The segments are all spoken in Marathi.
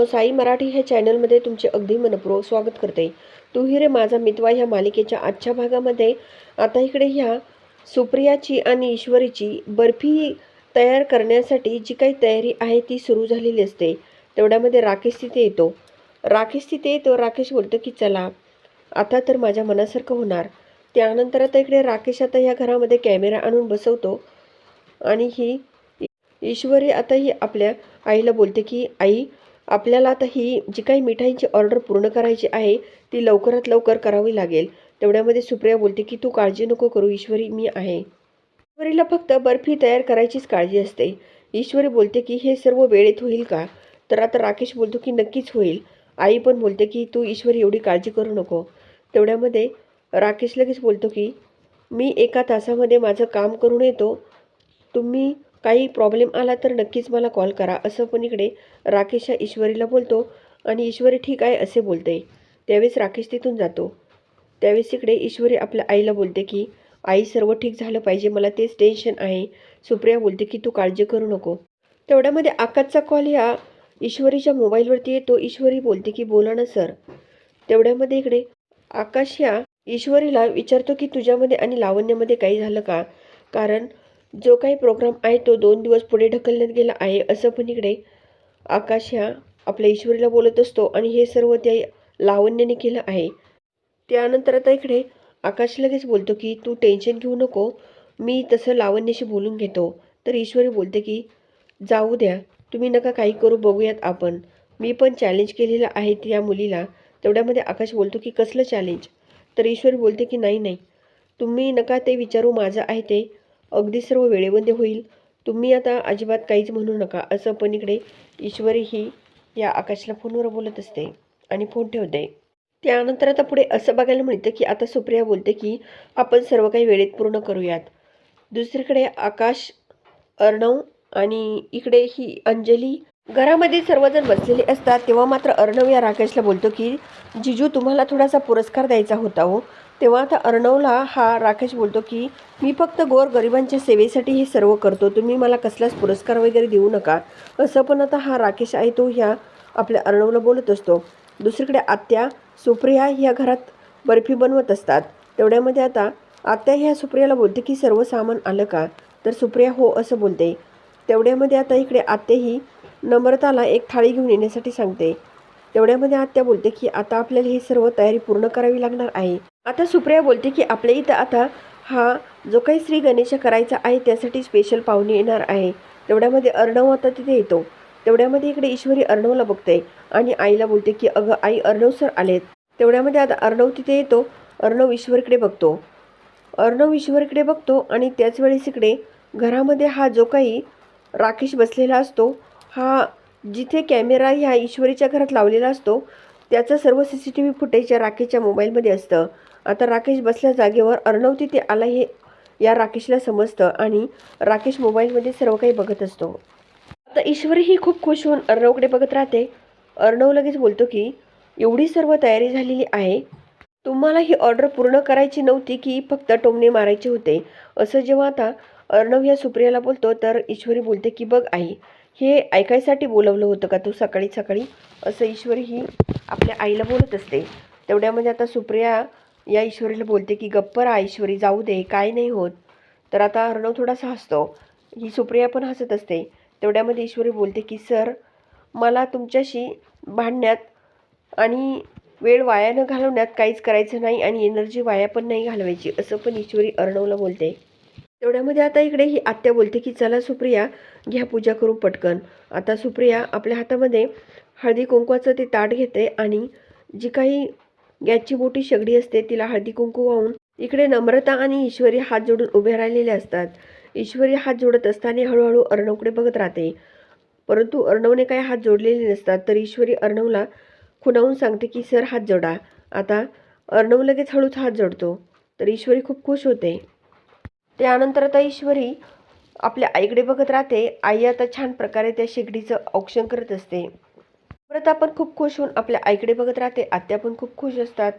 मित्रांनो साई मराठी ह्या चॅनलमध्ये तुमचे अगदी मनपूर्वक स्वागत करते. तू ही रे माझा मितवा ह्या मालिकेच्या आजच्या भागामध्ये. आता इकडे ह्या सुप्रियाची आणि ईश्वरीची बर्फी तयार करण्यासाठी जी काही तयारी आहे ती सुरू झालेली असते. तेवढ्यामध्ये राकेश तिथे येतो. राकेश तिथे येतो. राकेश बोलतो की चला आता तर माझ्या मनासारखं होणार. त्यानंतर आता इकडे राकेश आता ह्या घरामध्ये कॅमेरा आणून बसवतो. आणि ही ईश्वरी आता ही आपल्या आईला बोलते की आई आपल्याला आता ही जी काही मिठाईची ऑर्डर पूर्ण करायची आहे ती लवकरात लवकर करावी लागेल. तेवढ्यामध्ये सुप्रिया बोलते की तू काळजी नको करू ईश्वरी मी आहे. ईश्वरीला फक्त बर्फी तयार करायचीच काळजी असते. ईश्वरी बोलते की हे सर्व वेळेत होईल का? तर आता राकेश बोलतो की नक्कीच होईल. आई पण बोलते की तू ईश्वरी एवढी काळजी करू नको. तेवढ्यामध्ये राकेश लगेच बोलतो की मी एका तासामध्ये माझं काम करून येतो. तुम्ही काही प्रॉब्लेम आला तर नक्कीच मला कॉल करा. असं पण इकडे राकेश या ईश्वरीला बोलतो आणि ईश्वरी ठीक आहे असे बोलते. त्यावेळेस राकेश तिथून जातो. त्यावेळेस इकडे ईश्वरी आपल्या आईला बोलते की आई सर्व ठीक झालं पाहिजे. मला तेच टेन्शन आहे. सुप्रिया बोलते की तू काळजी करू नको. तेवढ्यामध्ये आकाशचा कॉल या ईश्वरीच्या मोबाईलवरती येतो. ईश्वरी बोलते की बोला ना सर तेवढ्यामध्ये इकडे आकाश या ईश्वरीला विचारतो की तुझ्यामध्ये आणि लावण्यामध्ये काही झालं का? कारण जो काही प्रोग्राम आहे तो दोन दिवस पुढे ढकलण्यात गेला आहे असं पण इकडे आकाश ह्या आपल्या ईश्वरीला बोलत असतो आणि हे सर्व त्या लावण्याने केलं आहे. त्यानंतर आता इकडे आकाश लगेच बोलतो की तू टेन्शन घेऊ नको मी तसं लावण्याशी बोलून घेतो. तर ईश्वरी बोलते की जाऊ द्या तुम्ही नका काही करू बघूयात आपण. मी पण चॅलेंज केलेलं आहे त्या मुलीला. तेवढ्यामध्ये आकाश बोलतो की कसलं चॅलेंज तर ईश्वरी बोलते की नाही नाही. तुम्ही नका ते विचारू माझं आहे ते. अगदी सर्व वेळेमध्ये होईल. तुम्ही आता अजिबात काहीच म्हणू नका. असं पण इकडे ईश्वरी ही या आकाशला फोनवर बोलत असते आणि फोन ठेवते. त्यानंतर आता पुढे असं बघायला मिळतं की आता सुप्रिया बोलते की आपण सर्व काही वेळेत पूर्ण करूयात. दुसरीकडे आकाश अर्णव आणि इकडे ही अंजली घरामध्ये सर्वजण बसलेले असतात. तेव्हा मात्र अर्णव या राकेशला बोलतो की जिजू तुम्हाला थोडासा पुरस्कार द्यायचा होता हो. तेव्हा आता अर्णवला हा राकेश बोलतो की मी फक्त गोर गरिबांच्या सेवेसाठी हे सर्व करतो. तुम्ही मला कसलाच पुरस्कार वगैरे देऊ नका. असं पण आता हा राकेश आहे तो ह्या आपल्या अर्णवला बोलत असतो. दुसरीकडे आत्या सुप्रिया ह्या घरात बर्फी बनवत असतात. तेवढ्यामध्ये आता आत्या ह्या सुप्रियाला बोलते की सर्व सामान आलं का? तर सुप्रिया हो असं बोलते. तेवढ्यामध्ये आता इकडे आत्याही नम्रताला एक थाळी घेऊन येण्यासाठी सांगते. तेवढ्यामध्ये आत्या बोलते की आता आपल्याला ही सर्व तयारी पूर्ण करावी लागणार आहे. आता सुप्रिया बोलते की आपल्या इथं आता हा जो काही श्री गणेश करायचा आहे त्यासाठी स्पेशल पाहुणे येणार आहे. तेवढ्यामध्ये अर्णव आता तिथे येतो. तेवढ्यामध्ये इकडे ईश्वरी अर्णवला बघते आणि आईला बोलते की अगं आई अर्णव सर आलेत. तेवढ्यामध्ये आता अर्णव तिथे येतो. अर्णव ईश्वरकडे बघतो. अर्णव ईश्वरकडे बघतो आणि त्याच वेळेस इकडे घरामध्ये हा जो काही राकेश बसलेला असतो हा जिथे कॅमेरा ह्या ईश्वरीच्या घरात लावलेला असतो त्याचं सर्व C C T V footage या राकेशच्या मोबाईलमध्ये असतं. आता राकेश बसल्या जागेवर अर्णव तिथे आला हे या राकेशला समजतं आणि राकेश मोबाईलमध्ये सर्व काही बघत असतो. आता ईश्वरी ही खूप खुश होऊन अर्णवकडे बघत राहते. अर्णव लगेच बोलतो की एवढी सर्व तयारी झालेली आहे. तुम्हाला ही ऑर्डर पूर्ण करायची नव्हती की फक्त टोमणे मारायचे होते. असं जेव्हा आता अर्णव ह्या सुप्रियाला बोलतो तर ईश्वरी बोलते की बघ आई हे ऐकायसाठी बोलवलं होतं का तू सकाळी सकाळी? असं ईश्वरी ही आपल्या आईला बोलत असते. तेवढ्यामध्ये आता सुप्रिया या ईश्वरीला बोलते की गप्पर आ ईश्वरी जाऊ दे काय नाही होत. तर आता अर्णव थोडासा हसतो. ही सुप्रिया पण हसत असते. तेवढ्यामध्ये ईश्वरी बोलते की सर मला तुमच्याशी भांडण्यात आणि वेळ वाया न घालवण्यात काहीच करायचं नाही आणि एनर्जी वाया पण नाही घालवायची असं पण ईश्वरी अर्णवला बोलते. तेवढ्यामध्ये आता इकडे ही आत्या बोलते की चला सुप्रिया घ्या पूजा करू पटकन. आता सुप्रिया आपल्या हातामध्ये हळदी कुंकवाचं ते ताट घेते आणि जी काही गॅसची मोठी शेगडी असते तिला हळदी कुंकू वाहून इकडे नम्रता आणि ईश्वरी हात जोडून उभे राहिलेले असतात. ईश्वरी हात जोडत असताना हळूहळू अर्णवकडे बघत राहते. परंतु अर्णवने काही हात जोडलेले नसतात तर ईश्वरी अर्णवला खुणावून सांगते की सर हात जोडा. आता अर्णव लगेच हळूच हात जोडतो. तर ईश्वरी खूप खुश होते. त्यानंतर आता ईश्वरी आपल्या आईकडे बघत राहते. आई आता छान प्रकारे त्या शेगडीचं औक्षण करत असते. परत आपण खूप खुश होऊन आपल्या आईकडे बघत राहते. आत्या पण खूप खुश असतात.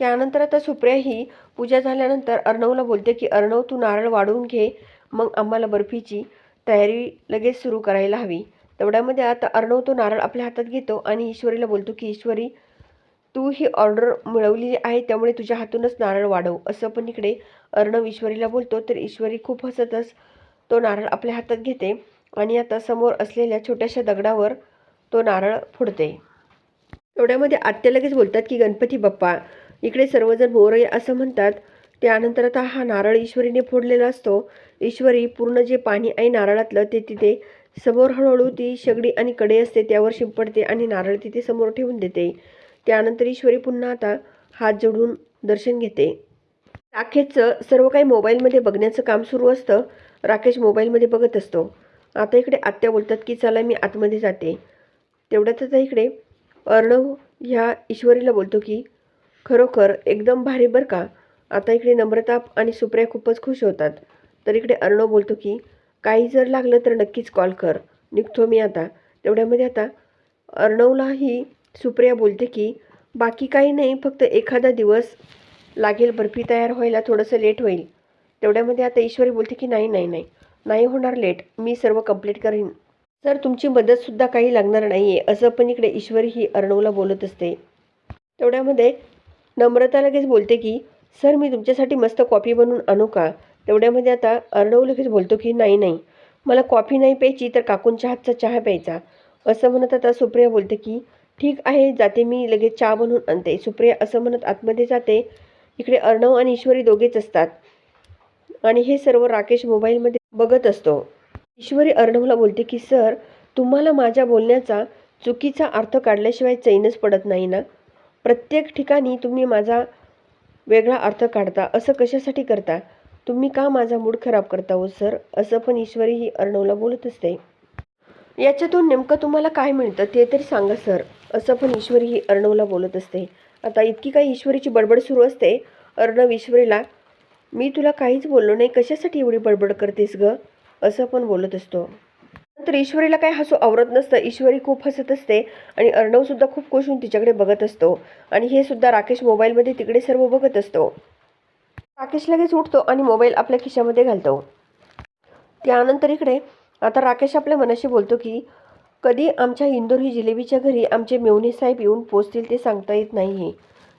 त्यानंतर आता सुप्रिया ही पूजा झाल्यानंतर अर्णवला बोलते की अर्णव तू नारळ वाढवून घे. मग आम्हाला बर्फीची तयारी लगेच सुरू करायला हवी. तेवढ्यामध्ये आता अर्णव तो नारळ आपल्या हातात घेतो आणि ईश्वरीला बोलतो की ईश्वरी तू ही ऑर्डर मिळवलेली आहे त्यामुळे तुझ्या हातूनच नारळ वाढव. असं पण इकडे अर्णव ईश्वरीला बोलतो. तर ईश्वरी खूप हसतच तो नारळ आपल्या हातात घेते आणि आता समोर असलेल्या छोट्याशा दगडावर तो नारळ फोडते. एवढ्यामध्ये आत्या लगेच बोलतात की गणपती बाप्पा इकडे सर्वजण मोरय असं म्हणतात. त्यानंतर आता हा नारळ ईश्वरीने फोडलेला असतो. ईश्वरी पूर्ण जे पाणी आहे नारळातलं ते तिथे समोर हळूहळू ती शेगडी आणि कडे असते त्यावर शिंपडते आणि नारळ तिथे समोर ठेवून देते. त्यानंतर ईश्वरी पुन्हा आता हात जोडून दर्शन घेते. राकेशचं सर्व काही मोबाईलमध्ये बघण्याचं काम सुरू असतं. राकेश मोबाईलमध्ये बघत असतो. आता इकडे आत्या बोलतात की चला मी आतमध्ये जाते. तेवढ्यात आता इकडे अर्णव ह्या ईश्वरीला बोलतो की खरोखर एकदम भारी बरं का? आता इकडे नम्रताप आणि सुप्रिया खूपच खुश होतात. तर इकडे अर्णव बोलतो की काही जर लागलं तर नक्कीच कॉल कर. निघतो मी आता. तेवढ्यामध्ये आता अर्णवलाही सुप्रिया बोलते की बाकी काही नाही फक्त एखादा दिवस लागेल बर्फी तयार व्हायला थोडंसं लेट होईल. तेवढ्यामध्ये आता ईश्वरी बोलते की नाही नाही नाही नाही होणार लेट मी सर्व कंप्लीट करीन. सर तुमची मदतसुद्धा काही लागणार नाही आहे असं पण इकडे ईश्वरी ही अर्णवला बोलत असते. तेवढ्यामध्ये नम्रता लगेच बोलते की सर मी तुमच्यासाठी मस्त कॉफी बनवून आणू का? तेवढ्यामध्ये आता अर्णव लगेच बोलतो की नाही नाही मला कॉफी नाही प्यायची तर काकूंच्या हातचा चहा प्यायचा. असं म्हणत आता सुप्रिया बोलते की ठीक आहे जाते मी लगेच चहा बनवून आणते. सुप्रिया असं म्हणत आतमध्ये जाते. इकडे अर्णव आणि ईश्वरी दोघेच असतात. आणि हे सर्व राकेश मोबाईलमध्ये बघत असतो. ईश्वरी अर्णवला बोलते की सर तुम्हाला माझ्या बोलण्याचा चुकीचा अर्थ काढल्याशिवाय चैनच पडत नाही ना? प्रत्येक ठिकाणी तुम्ही माझा वेगळा अर्थ काढता. असं कशासाठी करता? तुम्ही का माझा मूड खराब करता हो सर? असं पण ईश्वरी ही अर्णवला बोलत असते. याच्यातून नेमकं तुम्हाला काय मिळतं ते तरी सांगा सर. असं पण ईश्वरी ही अर्णवला बोलत असते. आता इतकी काही ईश्वरीची बडबड सुरू असते. अर्णव ईश्वरीला मी तुला काहीच बोललो नाही कशासाठी एवढी बडबड करतेस ग? असं पण बोलत असतो. नंतर ईश्वरीला काही हसू आवरत नसतं. ईश्वरी खूप हसत असते आणि अर्णवसुद्धा खूप खुश होऊन तिच्याकडे बघत असतो. आणि हे सुद्धा राकेश मोबाईलमध्ये तिकडे सर्व बघत असतो. राकेश लगेच उठतो आणि मोबाईल आपल्या खिशामध्ये घालतो. त्यानंतर इकडे आता राकेश आपल्या मनाशी बोलतो की कधी आमच्या इंदोर ही जिलेबीच्या घरी आमचे मेवणे साहेब येऊन पोचतील ते सांगता येत नाही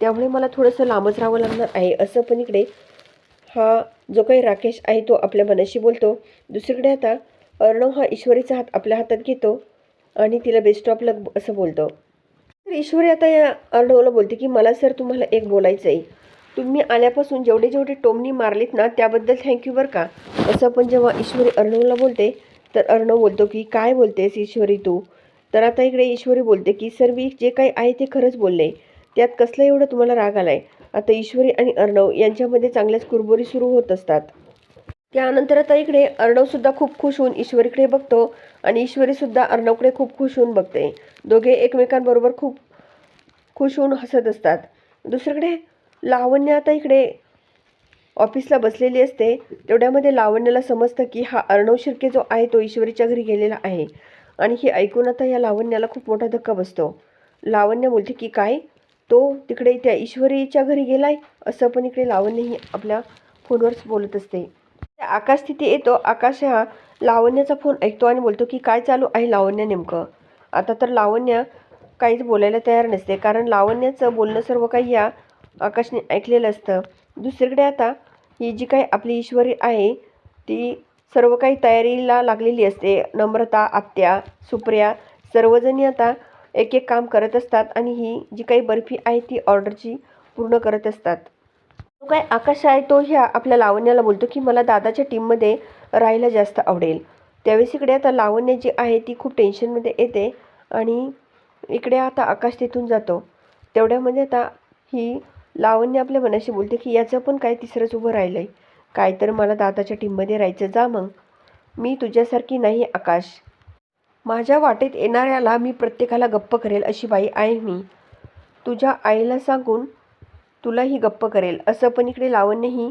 त्यामुळे मला थोडंसं लांबच राहावं लागणार आहे. असं पण इकडे हा जो काही राकेश आहे तो आपल्या मनाशी बोलतो. दुसरीकडे आता अर्णव हा ईश्वरीचा हात आपल्या हातात घेतो आणि तिला बेस्ट ऑफ लक असं बोलतो. तर ईश्वरी आता या अर्णवला बोलते की मला सर तुम्हाला एक बोलायचं आहे तुम्ही आल्यापासून जेवढे जेवढे टोमनी मारलीत ना त्याबद्दल थँक्यू बरं का? असं पण जेव्हा ईश्वरी अर्णवला बोलते तर अर्णव बोलतो की काय बोलतेस ईश्वरी तू? तर आता इकडे ईश्वरी बोलते की सर मी जे काही आहे ते खरंच बोलले. त्यात कसलं एवढं तुम्हाला राग आलाय? आता ईश्वरी आणि अर्णव यांच्यामध्ये चांगल्याच कुरबुरी सुरू होत असतात. त्यानंतर आता इकडे अर्णवसुद्धा खूप खुश होऊन ईश्वरीकडे बघतो आणि ईश्वरीसुद्धा अर्णवकडे खूप खुश होऊन बघते. दोघे एकमेकांबरोबर खूप खुश होऊन हसत असतात. दुसरीकडे लावण्य आता इकडे ऑफिसला बसलेली असते तेवढ्यामध्ये लावण्याला समजतं की हा अर्णव शिर्के जो आहे तो ईश्वरीच्या घरी गेलेला आहे. आणि हे ऐकून आता या लावण्याला खूप मोठा धक्का बसतो. लावण्य बोलते की काय? तो तिकडे त्या ईश्वरीच्या घरी गेलाय? असं पण इकडे लावण्यही आपल्या फोनवरच बोलत असते. आकाश तिथे येतो. आकाश हा लावण्याचा फोन ऐकतो आणि बोलतो की काय चालू आहे लावण्य नेमकं? आता तर लावण्य काहीच बोलायला तयार नसते. कारण लावण्याचं बोलणं सर्व काही या आकाशने ऐकलेलं असतं. दुसरीकडे आता ही जी काही आपली ईश्वरी आहे ती सर्व काही तयारीला लागलेली असते. नम्रता आत्या सुप्रिया सर्वजणी आता एक एक काम करत असतात आणि ही जी काही बर्फी आहे ती ऑर्डरची पूर्ण करत असतात. तो काय आकाश आहे तो ह्या आपल्या लावण्याला बोलतो की मला दादाच्या टीममध्ये राहायला जास्त आवडेल. त्यावेळेस इकडे आता लावण्य जी आहे ती खूप टेन्शनमध्ये येते आणि इकडे आता आकाश तिथून जातो. तेवढ्यामध्ये आता ही लावण्य आपल्या मनाशी बोलते की याचं पण काय तिसरंच उभं राहिलं आहे काय तर मला दादाच्या टीममध्ये राहायचं जा मग. मी तुझ्यासारखी नाही आकाश. माझ्या वाटेत येणाऱ्याला मी प्रत्येकाला गप्प करेल अशी बाई आहे मी. तुझ्या आईला सांगून तुलाही गप्प करेल. असं पण इकडे लावण्यही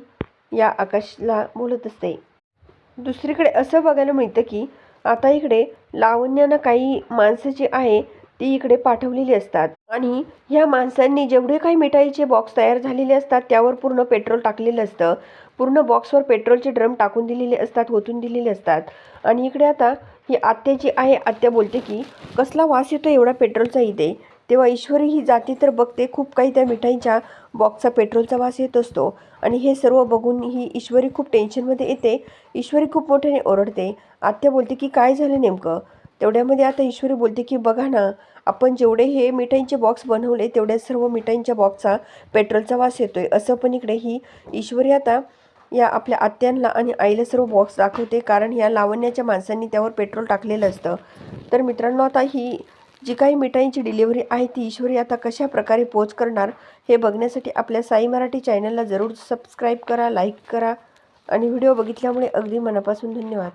या आकाशला बोलत असते. दुसरीकडे असं बघायला मिळतं की आता इकडे लावण्यानं काही माणसं जी आहे ती इकडे पाठवलेली असतात. आणि ह्या माणसांनी जेवढे काही मिठाईचे बॉक्स तयार झालेले असतात त्यावर पूर्ण पेट्रोल टाकलेलं असतं. पूर्ण बॉक्सवर पेट्रोलचे ड्रम टाकून दिलेले असतात ओतून दिलेले असतात. आणि इकडे आता ही आत्या जी आहे आत्या बोलते की कसला वास येतो एवढा पेट्रोलचा इथे? तेव्हा ईश्वरी ही जाती तर बघते खूप काही त्या मिठाईच्या बॉक्सचा पेट्रोलचा वास येत असतो. आणि हे सर्व बघून ही ईश्वरी खूप टेन्शनमध्ये येते. ईश्वरी खूप मोठ्याने ओरडते. आत्या बोलते की काय झालं नेमकं? तेवढ्यामध्ये आता ईश्वरी बोलते की बघा ना आपण जेवढे हे मिठाईंचे बॉक्स बनवले तेवढ्या सर्व मिठाईंच्या बॉक्सचा पेट्रोलचा वास येतोय. असं पण इकडे ही ईश्वरी आता या आपल्या आत्यांना आणि आईला सर्व बॉक्स दाखवते. कारण या लावण्याच्या माणसांनी त्यावर पेट्रोल टाकलेलं असतं. तर मित्रांनो आता ही जी काही मिठाईंची डिलिव्हरी आहे ती ईश्वरी आता कशा प्रकारे पोच करणार हे बघण्यासाठी आपल्या साई मराठी चॅनलला जरूर सबस्क्राईब करा लाईक करा आणि व्हिडिओ बघितल्यामुळे अगदी मनापासून धन्यवाद.